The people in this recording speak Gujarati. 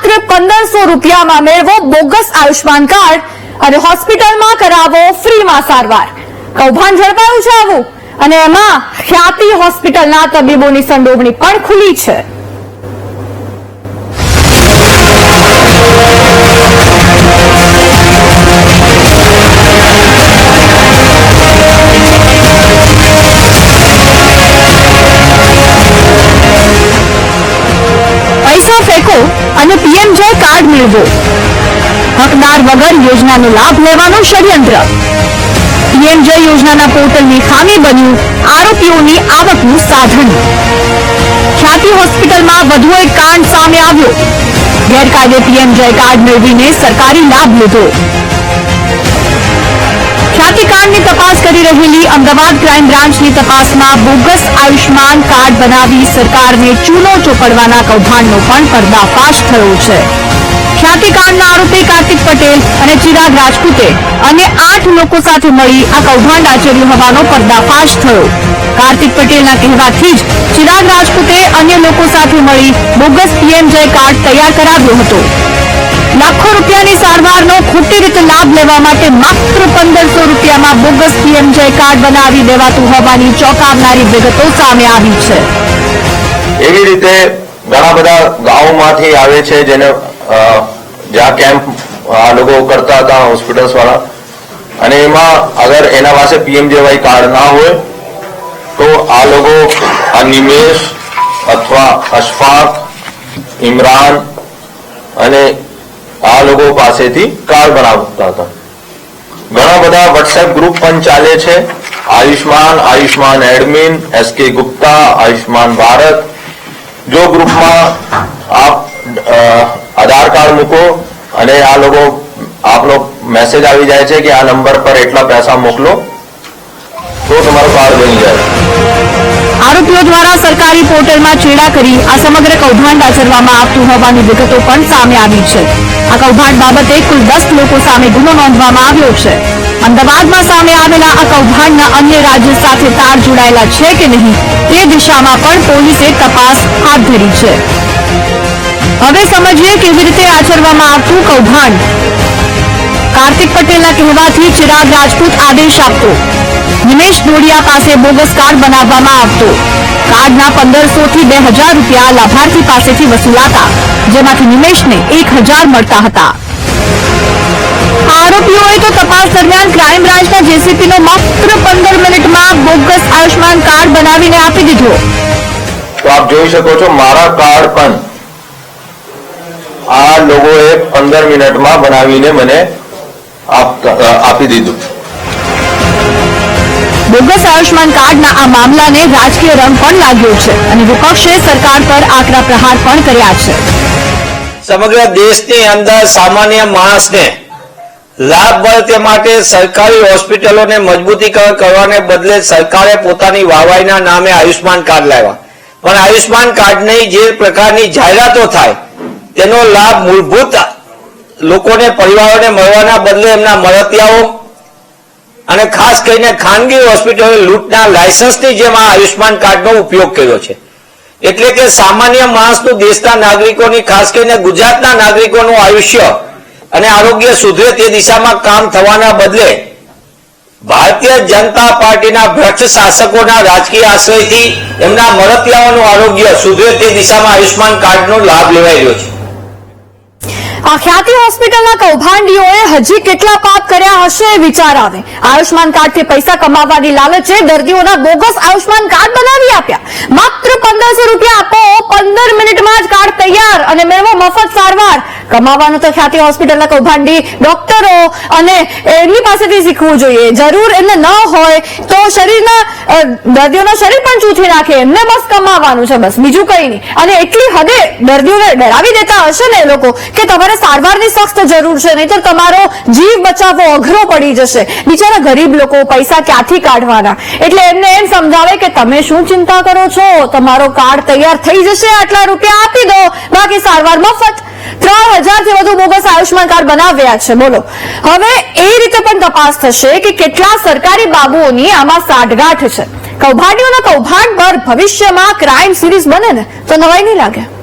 માત્ર પંદરસો રૂપિયામાં મેળવો બોગસ આયુષ્માન કાર્ડ અને હોસ્પિટલમાં કરાવો ફ્રીમાં સારવાર. કૌભાંડ ઝડપાયું છે આવું. અને એમાં ખ્યાતિ હોસ્પિટલના તબીબોની સંડોવણી પણ ખુલી છે. અને પીએમજે કાર્ડ મેળવો. હકદાર વગર યોજનાનો લાભ લેવાનું ષડયંત્ર. પીએમજે યોજનાના પોર્ટલની ખામી બન્યું, આરોપીઓની આવકનું સાધન. ખ્યાતિ હોસ્પિટલમાં વધુ એક કાંડ સામે આવ્યો. ગેરકાયદે પીએમજે કાર્ડ મેળવીને સરકારી લાભ લીધો. ખ્યાતિકાંડની તપાસ કરી રહેલી અમદાવાદ ક્રાઇમ બ્રાન્ચની તપાસમાં બોગસ આયુષ્માન કાર્ડ બનાવી સરકારને ચૂનો ચોપડવાના કૌભાંડનો પણ પર્દાફાશ થયો છે. ખ્યાતિકાંડના આરોપી કાર્તિક પટેલ અને ચિરાગ રાજપૂતે અને આઠ લોકો સાથે મળી આ કૌભાંડ આચર્યું હોવાનો પર્દાફાશ થયો. કાર્તિક પટેલના કહેવાથી જ ચિરાગ રાજપૂતે અન્ય લોકો સાથે મળી બોગસ પીએમજય કાર્ડ તૈયાર કરાવ્યો હતો. લાખો રૂપિયાની સારવારનો ખોટી રીતે લાભ લેવા માટે માત્ર પંદરસો રૂપિયામાં બોગસ પીએમજય કાર્ડ બનાવી દેવાતું હોવાની ચોંકાવનારી વિગતો સામે આવી છે. એવી રીતે ઘણા બધા ગામોમાંથી આવે છે જેને જ્યાં કેમ્પ, આ લોકો કરતા હતા હોસ્પિટલ્સ વાળા. અને એમાં અગર એના પાસે પીએમજેવાય કાર્ડ ના હોય, તો આ લોકો આ નિમેશ અથવા અશફાક, ઇમરાન અને આ લોકો પાસેથી કાર્ડ બનાવતા હતા. ઘણા બધા વોટ્સએપ ગ્રુપ પણ ચાલે છે. આયુષ્માન આયુષ્માન એડમિન એસ કે ગુપ્તા, આયુષ્માન ભારત. જો ગ્રુપમાં આપ આધાર કાર્ડ મૂકો અને આ લોકો આપનો મેસેજ આવી જાય છે કે આ નંબર પર એટલા પૈસા મોકલો, તો તમારું કાર્ડ બની જાય. આરોપીઓ દ્વારા સરકારી પોર્ટલમાં ચેડા કરી આ સમગ્ર કૌભાંડ આચરવામાં આવતું હોવાની વિગતો પણ સામે આવી છે. આ કૌભાંડ બાબતે કુલ દસ લોકો સામે ગુનો નોંધવામાં આવ્યો છે. અમદાવાદમાં સામે આવેલા આ કૌભાંડના અન્ય રાજ્ય સાથે તાર જોડાયેલા છે કે નહીં, તે દિશામાં પણ પોલીસે તપાસ હાથ ધરી છે. હવે સમજીએ કેવી રીતે આચરવામાં આવતું કૌભાંડ. કાર્તિક પટેલના કહેવાથી ચિરાગ રાજપૂત આદેશ આપતો. નિમેશ ડોડિયા પાસે બોગસ કાર્ડ બનાવવામાં આવતો. કાર્ડના પંદરસો થી બે હજાર રૂપિયા લાભાર્થી પાસેથી વસૂલાતા, જેમાંથી નિમેશને એક હજાર મળતા હતા. આરોપીઓએ તો તપાસ દરમિયાન ક્રાઇમ બ્રાન્ચના જેસીપીનો માત્ર પંદર મિનિટમાં બોગસ આયુષ્માન કાર્ડ બનાવીને આપી દીધો. તો આપ જોઈ શકો છો, મારા કાર્ડ પણ આ લોકોએ પંદર મિનિટમાં બનાવીને મને આપી દીધું. બોગસ આયુષ્માન કાર્ડના આ મામલાને રાજકીય રંગ પણ લાગ્યો છે અને વિપક્ષે સરકાર પર આકરા પ્રહાર પણ કર્યા છે. સમગ્ર દેશની અંદર સામાન્ય માણસને લાભ મળે તે માટે સરકારી હોસ્પિટલોને મજબૂતીકરણ કરવાને બદલે સરકારે પોતાની વાવાઈના નામે આયુષ્માન કાર્ડ લાવ્યા. પણ આયુષ્માન કાર્ડની જે પ્રકારની જાહેરાતો થાય, તેનો લાભ મૂળભૂત લોકોને, પરિવારોને મળવાના બદલે એમના મળતિયાઓ અને ખાસ કરીને ખાનગી હોસ્પિટલોએ લૂંટના લાયસન્સની જેમ આ આયુષ્માન કાર્ડનો ઉપયોગ કર્યો છે. એટલે કે સામાન્ય માણસનું દેશના નાગરિકોની, ખાસ કરીને ગુજરાતના નાગરિકોનું આયુષ્ય અને આરોગ્ય સુધરે તે દિશામાં કામ થવાના બદલે ભારતીય જનતા પાર્ટીના ભ્રષ્ટ શાસકોના રાજકીય આશ્રયથી એમના મરતિયાઓનું આરોગ્ય સુધરે તે દિશામાં આયુષ્માન કાર્ડનો લાભ લેવાઈ રહ્યો છે. આ ખ્યાતિ હોસ્પિટલના કૌભાંડીઓએ હજી કેટલા પાપ કર્યા હશે એ વિચાર આવે. આયુષ્માન કાર્ડથી પૈસા કમાવવાની લાલચે દર્દીઓના બોગસ આયુષ્માન કાર્ડ બનાવી આપ્યા. માત્ર પંદરસો રૂપિયા આપો, પંદર મિનિટમાં જ કાર્ડ તૈયાર અને મેળવો મફત સારવાર. કમાવાનું તો ખ્યાતિ હોસ્પિટલના કૌભાંડી ડોક્ટરો અને એમની પાસેથી શીખવું જોઈએ. જરૂર એમને ન હોય તો શરીરના દર્દીઓના શરીર પણ ચૂથી નાખે. એમને બસ કમાવાનું છે બસ, બીજું કંઈ નહીં. અને એટલી હદે દર્દીઓને ડરાવી દેતા હશે ને એ લોકો કે તમારે સારવારની સખ્ત જરૂર છે, નહીં તો તમારો જીવ બચાવવો અઘરો પડી જશે. બિચારા ગરીબ લોકો પૈસા ક્યાંથી કાઢવાના? એટલે એમને એમ સમજાવે કે તમે શું ચિંતા કરો છો? તમારો કાર્ડ તૈયાર થઈ જશે, આટલા રૂપિયા આપી દો. બાકી સારવાર મફત. ત્રણ હજારથી વધુ બોગસ આયુષ્માન કાર્ડ બનાવ્યા છે. બોલો. હવે એ રીતે પણ તપાસ થશે કે કેટલા સરકારી બાબુઓની આમાં સાઠગાંઠ છે. કૌભાંડીઓના કૌભાંડ પર ભવિષ્યમાં ક્રાઇમ સિરીઝ બને ને, તો નવાઈ નહીં લાગે.